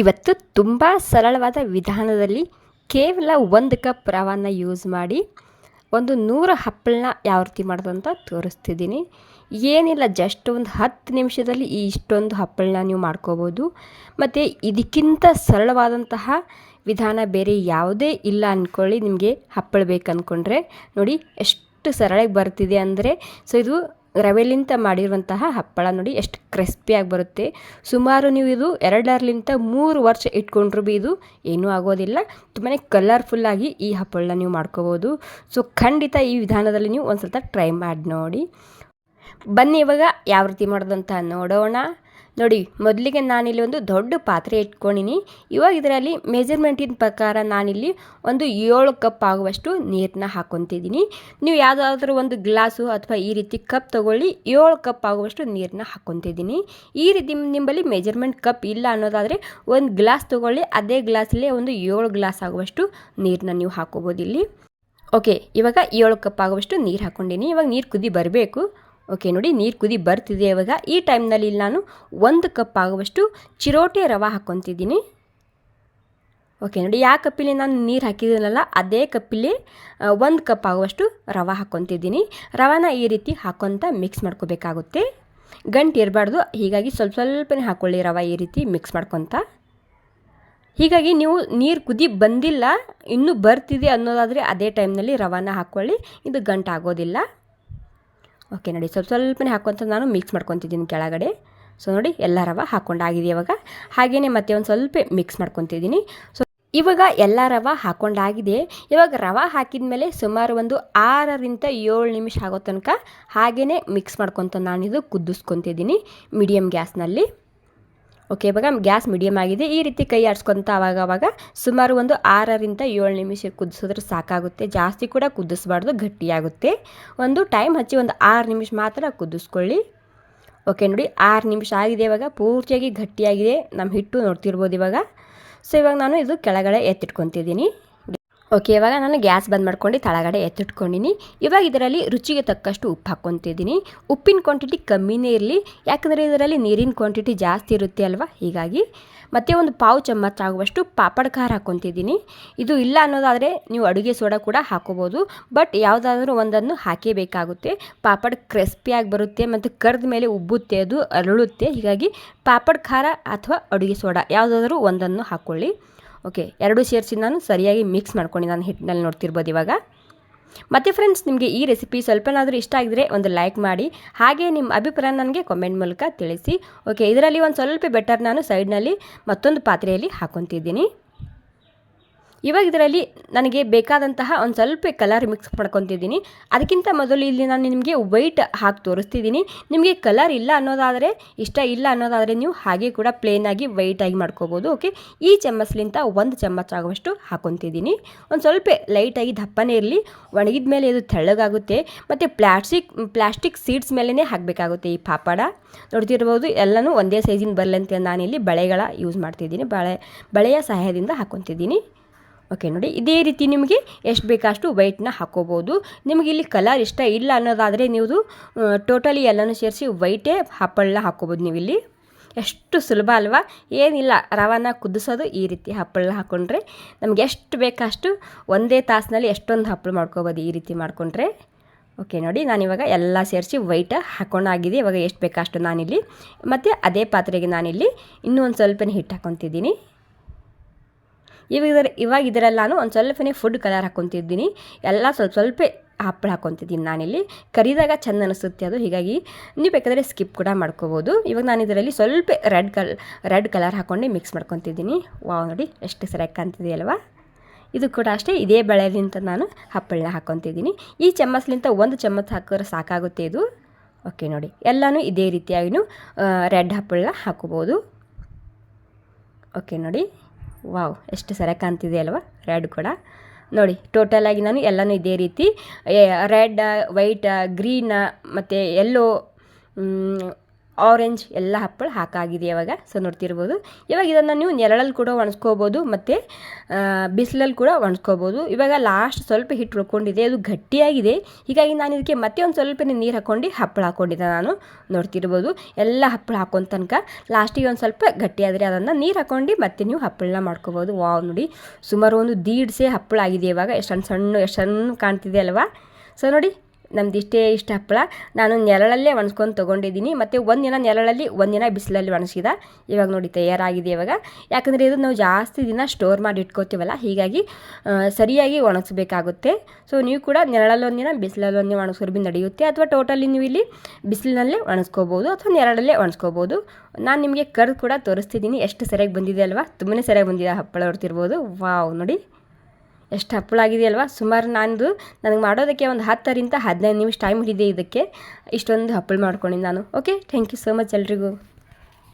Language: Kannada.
ಇವತ್ತು ತುಂಬ ಸರಳವಾದ ವಿಧಾನದಲ್ಲಿ ಕೇವಲ ಒಂದು ಕಪ್ ರವಾನ ಯೂಸ್ ಮಾಡಿ ಒಂದು ನೂರು ಹಪ್ಪಳನ್ನ ಯಾವ ರೀತಿ ಮಾಡೋದು ಅಂತ ತೋರಿಸ್ತಿದ್ದೀನಿ. ಏನಿಲ್ಲ ಜಸ್ಟ್ ಒಂದು ಹತ್ತು ನಿಮಿಷದಲ್ಲಿ ಈ ಇಷ್ಟೊಂದು ಹಪ್ಪಳನ್ನ ನೀವು ಮಾಡ್ಕೋಬೋದು. ಮತ್ತು ಇದಕ್ಕಿಂತ ಸರಳವಾದಂತಹ ವಿಧಾನ ಬೇರೆ ಯಾವುದೇ ಇಲ್ಲ ಅಂದ್ಕೊಳ್ಳಿ ನಿಮಗೆ ಹಪ್ಪಳ ಬೇಕಂದ್ಕೊಂಡ್ರೆ ನೋಡಿ, ಎಷ್ಟು ಸರಳಾಗಿ ಬರ್ತಿದೆ ಅಂದರೆ ಸೊ ಇದು ರವೆಲಿಂತ ಮಾಡಿರುವಂತಹ ಹಪ್ಪಳ ನೋಡಿ ಎಷ್ಟು ಕ್ರಿಸ್ಪಿಯಾಗಿ ಬರುತ್ತೆ. ಸುಮಾರು ನೀವು ಇದು ಎರಡರಲಿಂತ ಮೂರು ವರ್ಷ ಇಟ್ಕೊಂಡ್ರು ಬಿ ಇದು ಏನೂ ಆಗೋದಿಲ್ಲ. ತುಂಬಾ ಕಲರ್ಫುಲ್ಲಾಗಿ ಈ ಹಪ್ಪಳನ ನೀವು ಮಾಡ್ಕೋಬೋದು. ಸೊ ಖಂಡಿತ ಈ ವಿಧಾನದಲ್ಲಿ ನೀವು ಒಂದು ಸ್ವಲ್ಪ ಟ್ರೈ ಮಾಡಿ ನೋಡಿ. ಬನ್ನಿ ಇವಾಗ ಯಾವ ರೀತಿ ಮಾಡೋದಂತ ನೋಡೋಣ. ನೋಡಿ, ಮೊದಲಿಗೆ ನಾನಿಲ್ಲಿ ಒಂದು ದೊಡ್ಡ ಪಾತ್ರೆ ಇಟ್ಕೊಂಡಿನಿ. ಇವಾಗ ಇದರಲ್ಲಿ ಮೆಜರ್ಮೆಂಟಿನ ಪ್ರಕಾರ ನಾನಿಲ್ಲಿ ಒಂದು ಏಳು ಕಪ್ ಆಗುವಷ್ಟು ನೀರನ್ನ ಹಾಕ್ಕೊತಿದ್ದೀನಿ ನೀವು ಯಾವುದಾದ್ರೂ ಒಂದು ಗ್ಲಾಸು ಅಥವಾ ಈ ರೀತಿ ಕಪ್ ತೊಗೊಳ್ಳಿ, ಏಳು ಕಪ್ ಆಗುವಷ್ಟು ನೀರನ್ನ ಹಾಕ್ಕೊತಿದ್ದೀನಿ ಈ ರೀತಿ ನಿಮ್ಮಲ್ಲಿ ಮೆಜರ್ಮೆಂಟ್ ಕಪ್ ಇಲ್ಲ ಅನ್ನೋದಾದರೆ ಒಂದು ಗ್ಲಾಸ್ ತೊಗೊಳ್ಳಿ, ಅದೇ ಗ್ಲಾಸಲ್ಲೇ ಒಂದು ಏಳು ಗ್ಲಾಸ್ ಆಗುವಷ್ಟು ನೀರನ್ನ ನೀವು ಹಾಕೋಬೋದು ಇಲ್ಲಿ ಓಕೆ, ಇವಾಗ ಏಳು ಕಪ್ ಆಗುವಷ್ಟು ನೀರು ಹಾಕ್ಕೊಂಡಿನಿ ಇವಾಗ ನೀರು ಕುದಿ ಬರಬೇಕು. ಓಕೆ ನೋಡಿ, ನೀರು ಕುದಿ ಬರ್ತಿದೆ ಇವಾಗ. ಈ ಟೈಮ್ನಲ್ಲಿ ನಾನು ಒಂದು ಕಪ್ ಆಗುವಷ್ಟು ಚಿರೋಟೆ ರವೆ ಹಾಕ್ಕೊತಿದ್ದೀನಿ. ಓಕೆ ನೋಡಿ, ಯಾವ ಕಪ್ಪಿಲಿ ನಾನು ನೀರು ಹಾಕಿದ್ದೀನಲ್ಲ ಅದೇ ಕಪ್ಪಿಲಿ ಒಂದು ಕಪ್ ಆಗುವಷ್ಟು ರವೆ ಹಾಕ್ಕೊತಿದ್ದೀನಿ. ರವಾನ ಈ ರೀತಿ ಹಾಕ್ಕೊತ ಮಿಕ್ಸ್ ಮಾಡ್ಕೋಬೇಕಾಗುತ್ತೆ. ಗಂಟು ಇರಬಾರ್ದು ಹೀಗಾಗಿ ಸ್ವಲ್ಪ ಸ್ವಲ್ಪನೇ ಹಾಕ್ಕೊಳ್ಳಿ ರವೆ ಈ ರೀತಿ ಮಿಕ್ಸ್ ಮಾಡ್ಕೊತ. ಹೀಗಾಗಿ ನೀವು ನೀರು ಕುದಿ ಬಂದಿಲ್ಲ, ಇನ್ನೂ ಬರ್ತಿದೆ ಅನ್ನೋದಾದರೆ ಅದೇ ಟೈಮ್ನಲ್ಲಿ ರವಾನ ಹಾಕ್ಕೊಳ್ಳಿ ಇದು ಗಂಟು ಆಗೋದಿಲ್ಲ ಓಕೆ, ನೋಡಿ, ಸ್ವಲ್ಪ ಸ್ವಲ್ಪನೇ ಹಾಕ್ಕೊಂತ ನಾನು ಮಿಕ್ಸ್ ಮಾಡ್ಕೊತಿದ್ದೀನಿ ಕೆಳಗಡೆ. ಸೊ ನೋಡಿ, ಎಲ್ಲ ರವೆ ಹಾಕ್ಕೊಂಡಾಗಿದೆ ಇವಾಗ. ಹಾಗೆಯೇ ಮತ್ತೆ ಒಂದು ಸ್ವಲ್ಪ ಮಿಕ್ಸ್ ಮಾಡ್ಕೊತಿದ್ದೀನಿ. ಸೊ ಇವಾಗ ಎಲ್ಲ ರವ ಹಾಕೊಂಡಾಗಿದೆ. ಇವಾಗ ರವೆ ಹಾಕಿದ ಮೇಲೆ ಸುಮಾರು ಒಂದು ಆರರಿಂದ ಏಳು ನಿಮಿಷ ಆಗೋ ತನಕ ಹಾಗೆಯೇ ಮಿಕ್ಸ್ ಮಾಡ್ಕೊತ ನಾನಿದು ಕುದಿಸ್ಕೊತಿದ್ದೀನಿ ಮೀಡಿಯಮ್ ಗ್ಯಾಸ್ನಲ್ಲಿ. ಓಕೆ ಇವಾಗ ಗ್ಯಾಸ್ ಮೀಡಿಯಮ್ ಆಗಿದೆ. ಈ ರೀತಿ ಕೈ ಆಡಿಸ್ಕೊತ ಆವಾಗ ಅವಾಗ ಸುಮಾರು ಒಂದು ಆರರಿಂದ ಏಳು ನಿಮಿಷ ಕುದಿಸಿದ್ರೆ ಸಾಕಾಗುತ್ತೆ. ಜಾಸ್ತಿ ಕೂಡ ಕುದಿಸ್ಬಾರ್ದು, ಗಟ್ಟಿಯಾಗುತ್ತೆ. ಒಂದು ಟೈಮ್ ಹಚ್ಚಿ ಒಂದು ಆರು ನಿಮಿಷ ಮಾತ್ರ ಕುದಿಸ್ಕೊಳ್ಳಿ. ಓಕೆ ನೋಡಿ ಆರು ನಿಮಿಷ ಆಗಿದೆ ಇವಾಗ. ಪೂರ್ತಿಯಾಗಿ ಗಟ್ಟಿಯಾಗಿದೆ. ನಮ್ಮ ಹಿಟ್ಟು ನೋಡ್ತಿರ್ಬೋದು ಇವಾಗ. ಸೊ ಇವಾಗ ನಾನು ಇದು ಕೆಳಗಡೆ ಎತ್ತಿಟ್ಕೊತಿದ್ದೀನಿ. ಓಕೆ, ಇವಾಗ ನಾನು ಗ್ಯಾಸ್ ಬಂದ್ ಮಾಡ್ಕೊಂಡು ತಳಗಡೆ ಎತ್ತಿಟ್ಕೊಂಡಿನಿ. ಇವಾಗ ಇದರಲ್ಲಿ ರುಚಿಗೆ ತಕ್ಕಷ್ಟು ಉಪ್ಪು ಹಾಕ್ಕೊತಿದ್ದೀನಿ. ಉಪ್ಪಿನ ಕ್ವಾಂಟಿಟಿ ಕಮ್ಮಿನೇ ಇರಲಿ, ಯಾಕಂದರೆ ಇದರಲ್ಲಿ ನೀರಿನ ಕ್ವಾಂಟಿಟಿ ಜಾಸ್ತಿ ಇರುತ್ತೆ ಅಲ್ವಾ? ಹೀಗಾಗಿ ಮತ್ತು ಒಂದು ಪಾವು ಚಮಚ ಆಗುವಷ್ಟು ಪಾಪಡ್ ಖಾರ ಹಾಕ್ಕೊತಿದ್ದೀನಿ. ಇದು ಇಲ್ಲ ಅನ್ನೋದಾದರೆ ನೀವು ಅಡುಗೆ ಸೋಡಾ ಕೂಡ ಹಾಕೋಬೋದು. ಬಟ್ ಯಾವುದಾದ್ರೂ ಒಂದನ್ನು ಹಾಕೇಬೇಕಾಗುತ್ತೆ ಪಾಪಡ್ ಕ್ರಿಸ್ಪಿಯಾಗಿ ಬರುತ್ತೆ, ಮತ್ತು ಕರ್ದ ಮೇಲೆ ಉಬ್ಬುತ್ತೆ, ಅದು ಅರಳುತ್ತೆ. ಹೀಗಾಗಿ ಪಾಪಡ್ ಖಾರ ಅಥವಾ ಅಡುಗೆ ಸೋಡಾ ಯಾವುದಾದ್ರೂ ಒಂದನ್ನು ಹಾಕ್ಕೊಳ್ಳಿ ಓಕೆ, ಎರಡು ಸೇರಿಸಿ ನಾನು ಸರಿಯಾಗಿ ಮಿಕ್ಸ್ ಮಾಡ್ಕೊಂಡು ನಾನು ಹಿಟ್ಟಿನಲ್ಲಿ ನೋಡ್ತಿರ್ಬೋದು ಇವಾಗ. ಮತ್ತು ಫ್ರೆಂಡ್ಸ್ ನಿಮಗೆ ಈ ರೆಸಿಪಿ ಸ್ವಲ್ಪನಾದರೂ ಇಷ್ಟ ಆಗಿದ್ರೆ ಒಂದು ಲೈಕ್ ಮಾಡಿ, ಹಾಗೆ ನಿಮ್ಮ ಅಭಿಪ್ರಾಯ ನನಗೆ ಕಾಮೆಂಟ್ ಮೂಲಕ ತಿಳಿಸಿ. ಓಕೆ, ಇದರಲ್ಲಿ ಒಂದು ಸ್ವಲ್ಪ ಬೆಟರ್ ನಾನು ಸೈಡ್ನಲ್ಲಿ ಮತ್ತೊಂದು ಪಾತ್ರೆಯಲ್ಲಿ ಹಾಕ್ಕೊತಿದ್ದೀನಿ ಇವಾಗ ಇದರಲ್ಲಿ ನನಗೆ ಬೇಕಾದಂತಹ ಒಂದು ಸ್ವಲ್ಪ ಕಲರ್ ಮಿಕ್ಸ್ ಮಾಡ್ಕೊತಿದ್ದೀನಿ. ಅದಕ್ಕಿಂತ ಮೊದಲು ಇಲ್ಲಿ ನಾನು ನಿಮಗೆ ವೈಟ್ ಹಾಕಿ ತೋರಿಸ್ತಿದ್ದೀನಿ. ನಿಮಗೆ ಕಲರ್ ಇಲ್ಲ ಅನ್ನೋದಾದರೆ, ಇಷ್ಟ ಇಲ್ಲ ಅನ್ನೋದಾದರೆ ನೀವು ಹಾಗೆ ಕೂಡ ಪ್ಲೇನಾಗಿ ವೈಟಾಗಿ ಮಾಡ್ಕೋಬೋದು ಓಕೆ ಈ ಚಮ್ಮಚ್ಲಿಂತ ಒಂದು ಚಮಚ ಆಗುವಷ್ಟು ಹಾಕೊತಿದ್ದೀನಿ. ಒಂದು ಸ್ವಲ್ಪ ಲೈಟಾಗಿ ದಪ್ಪನೇ ಇರಲಿ. ಒಣಗಿದ ಮೇಲೆ ಇದು ತೆಳ್ಳಗಾಗುತ್ತೆ. ಮತ್ತು ಪ್ಲಾಸ್ಟಿಕ್ ಪ್ಲಾಸ್ಟಿಕ್ ಸೀಡ್ಸ್ ಮೇಲೇ ಹಾಕಬೇಕಾಗುತ್ತೆ ಈ ಪಾಪಡ. ನೋಡ್ತಿರ್ಬೋದು, ಎಲ್ಲನೂ ಒಂದೇ ಸೈಜಿನ ಬರಲಿ ಅಂತ ನಾನಿಲ್ಲಿ ಬಳೆಗಳ ಯೂಸ್ ಮಾಡ್ತಿದ್ದೀನಿ. ಬಳೆ, ಬಳೆಯ ಸಹಾಯದಿಂದ ಹಾಕ್ಕೊತಿದ್ದೀನಿ ಓಕೆ ನೋಡಿ, ಇದೇ ರೀತಿ ನಿಮಗೆ ಎಷ್ಟು ಬೇಕಷ್ಟು ವೈಟ್ನ ಹಾಕೋಬೋದು. ನಿಮಗೆ ಇಲ್ಲಿ ಕಲರ್ ಇಷ್ಟ ಇಲ್ಲ ಅನ್ನೋದಾದರೆ ನೀವು ಟೋಟಲಿ ಎಲ್ಲನೂ ಸೇರಿಸಿ ವೈಟೇ ಹಪ್ಪಳನ್ನ ಹಾಕೋಬೋದು ನೀವು ಇಲ್ಲಿ ಎಷ್ಟು ಸುಲಭ ಅಲ್ವಾ? ಏನಿಲ್ಲ, ರವಾನ ಕುದಿಸೋದು ಈ ರೀತಿ ಹಪ್ಪಳ ಹಾಕ್ಕೊಂಡ್ರೆ ನಮ್ಗೆ ಎಷ್ಟು ಬೇಕಷ್ಟು ಒಂದೇ ತಾಸಿನಲ್ಲಿ ಎಷ್ಟೊಂದು ಹಪ್ಪಳ ಮಾಡ್ಕೋಬೋದು ಈ ರೀತಿ ಮಾಡಿಕೊಂಡ್ರೆ. ಓಕೆ ನೋಡಿ, ನಾನಿವಾಗ ಎಲ್ಲ ಸೇರಿಸಿ ವೈಟ ಹಾಕೊಂಡಾಗಿದೆ ಇವಾಗ ಎಷ್ಟು ಬೇಕಷ್ಟು ನಾನಿಲ್ಲಿ. ಮತ್ತು ಅದೇ ಪಾತ್ರೆಗೆ ನಾನಿಲ್ಲಿ ಇನ್ನೂ ಒಂದು ಸ್ವಲ್ಪ ಹಿಟ್ಟು ಹಾಕ್ಕೊತಿದ್ದೀನಿ ಇವಾಗ ಇದರ ಇವಾಗ ಇದರಲ್ಲಿ ನಾನು ಒಂದು ಸ್ವಲ್ಪನೇ ಫುಡ್ ಕಲರ್ ಹಾಕ್ಕೊತಿದ್ದೀನಿ ಎಲ್ಲ ಸ್ವಲ್ಪ ಸ್ವಲ್ಪ ಹಪ್ಪಳ ಹಾಕ್ಕೊತಿದ್ದೀನಿ ನಾನಿಲ್ಲಿ. ಕರಿದಾಗ ಚೆಂದ ಅನಿಸುತ್ತೆ ಅದು. ಹೀಗಾಗಿ ನೀವು ಬೇಕಾದರೆ ಸ್ಕಿಪ್ ಕೂಡ ಮಾಡ್ಕೋಬೋದು. ಇವಾಗ ನಾನು ಇದರಲ್ಲಿ ಸ್ವಲ್ಪ ರೆಡ್ ಕಲ್ ರೆಡ್ ಕಲರ್ ಹಾಕ್ಕೊಂಡು ಮಿಕ್ಸ್ ಮಾಡ್ಕೊತಿದ್ದೀನಿ. ವಾವ್, ನೋಡಿ ಎಷ್ಟು ಸರಿಯಾಗಿ ಕಾಣ್ತಿದೆಯಲ್ವಾ? ಇದು ಕೂಡ ಅಷ್ಟೇ, ಇದೇ ಬೆಳೆಲಿಂತ ನಾನು ಹಪ್ಪಳನ್ನ ಹಾಕ್ಕೊತಿದ್ದೀನಿ ಈ ಚಮ್ಮಚ್ಲಿಂತ ಒಂದು ಚಮ್ಮಚ್ ಹಾಕಿದ್ರೆ ಸಾಕಾಗುತ್ತೆ ಇದು. ಓಕೆ ನೋಡಿ. ಎಲ್ಲನೂ ಇದೇ ರೀತಿಯಾಗಿಯೂ ರೆಡ್ ಹಪ್ಪಳನ್ನ ಹಾಕೋಬೋದು. ಓಕೆ ನೋಡಿ. ವಾವ್, ಎಷ್ಟು ಸರ ಕಾಣ್ತಿದೆ ಅಲ್ವಾ? ರೆಡ್ ಕೂಡ. ನೋಡಿ ಟೋಟಲಾಗಿ ನಾನು ಎಲ್ಲನೂ ಇದೇ ರೀತಿ ರೆಡ್ ವೈಟ್ ಗ್ರೀನ್ ಮತ್ತು ಎಲ್ಲೋ ಆರೆಂಜ್ ಎಲ್ಲ ಹಪ್ಪಳ ಹಾಕಾಗಿದೆ ಇವಾಗ. ಸೊ ನೋಡ್ತಿರ್ಬೋದು. ಇವಾಗ ಇದನ್ನು ನೀವು ನೆರಳಲ್ಲಿ ಕೂಡ ಒಣಸ್ಕೋಬೋದು ಮತ್ತು ಬಿಸಿಲಲ್ಲಿ ಕೂಡ ಒಣಸ್ಕೋಬೋದು. ಇವಾಗ ಲಾಸ್ಟ್ ಸ್ವಲ್ಪ ಹಿಟ್ಟು ಉಳ್ಕೊಂಡಿದೆ. ಅದು ಗಟ್ಟಿಯಾಗಿದೆ. ಹೀಗಾಗಿ ನಾನು ಇದಕ್ಕೆ ಮತ್ತೆ ಒಂದು ಸ್ವಲ್ಪ ನೀರು ಹಾಕ್ಕೊಂಡು ಹಪ್ಪಳ ಹಾಕ್ಕೊಂಡಿದ್ದೆ ನಾನು. ನೋಡ್ತಿರ್ಬೋದು. ಎಲ್ಲ ಹಪ್ಪಳ ಹಾಕೊಂಡ ತನಕ ಲಾಸ್ಟಿಗೆ ಒಂದು ಸ್ವಲ್ಪ ಗಟ್ಟಿಯಾದರೆ ಅದನ್ನು ನೀರು ಹಾಕ್ಕೊಂಡು ಮತ್ತೆ ನೀವು ಹಪ್ಪಳನ ಮಾಡ್ಕೋಬೋದು. ವಾವ್ ನೋಡಿ. ಸುಮಾರು ಒಂದು ದೀಡ್ಸೆ ಹಪ್ಪಳ ಆಗಿದೆ ಇವಾಗ. ಎಷ್ಟು ಸಣ್ಣ ಸಣ್ಣ ಸಣ್ಣ ಕಾಣ್ತಿದೆ ಅಲ್ವಾ? ಸೊ ನೋಡಿ. ನಮ್ದು ಇಷ್ಟೇ ಇಷ್ಟ ಹಪ್ಪಳ. ನಾನು ನೆರಳಲ್ಲೇ ಒಣಸ್ಕೊಂಡು ತೊಗೊಂಡಿದ್ದೀನಿ. ಮತ್ತು ಒಂದಿನ ನೆರಳಲ್ಲಿ ಒಂದಿನ ಬಿಸಿಲಲ್ಲಿ ಒಣಸಿದ ಇವಾಗ ನೋಡಿ, ತಯಾರಾಗಿದೆ ಇವಾಗ. ಯಾಕಂದರೆ ಇದು ನಾವು ಜಾಸ್ತಿ ದಿನ ಸ್ಟೋರ್ ಮಾಡಿ ಇಟ್ಕೋತೀವಲ್ಲ, ಹೀಗಾಗಿ ಸರಿಯಾಗಿ ಒಣಗಿಸ್ಬೇಕಾಗುತ್ತೆ ಸೊ ನೀವು ಕೂಡ ನೆರಳಲ್ಲಿ ಒಂದಿನ ಬಿಸಿಲಲ್ಲಿ ಒಂದಿನ ಒಣಗಿಸೋರು ಭೀ ನಡೆಯುತ್ತೆ. ಅಥವಾ ಟೋಟಲಿ ನೀವು ಇಲ್ಲಿ ಬಿಸಿಲಿನಲ್ಲೇ ಒಣಸ್ಕೋಬೋದು, ಅಥವಾ ನೆರಳಲ್ಲೇ ಒಣಸ್ಕೋಬೋದು. ನಾನು ನಿಮಗೆ ಕರ್ದು ಕೂಡ ತೋರಿಸ್ತಿದ್ದೀನಿ. ಎಷ್ಟು ಸರಿಯಾಗಿ ಬಂದಿದೆ ಅಲ್ವಾ? ತುಂಬಾ ಸರಿಯಾಗಿ ಬಂದಿದೆ ಹಪ್ಪಳ ಹೊರ್ತಿರ್ಬೋದು ವಾವ್, ನೋಡಿ. ಎಷ್ಟು ಹಪ್ಪಳ ಆಗಿದೆಯಲ್ವಾ? ಸುಮಾರು ನಾನು ನನಗೆ ಮಾಡೋದಕ್ಕೆ ಒಂದು ಹತ್ತರಿಂದ ಹದಿನೈದು ನಿಮಿಷ ಟೈಮ್ ಹಿಡಿದೆ ಇದಕ್ಕೆ. ಇಷ್ಟೊಂದು ಹಪ್ಪಳ ಮಾಡ್ಕೊಂಡಿದ್ದು ನಾನು. Okay thank you so much ಎಲ್ರಿಗೂ.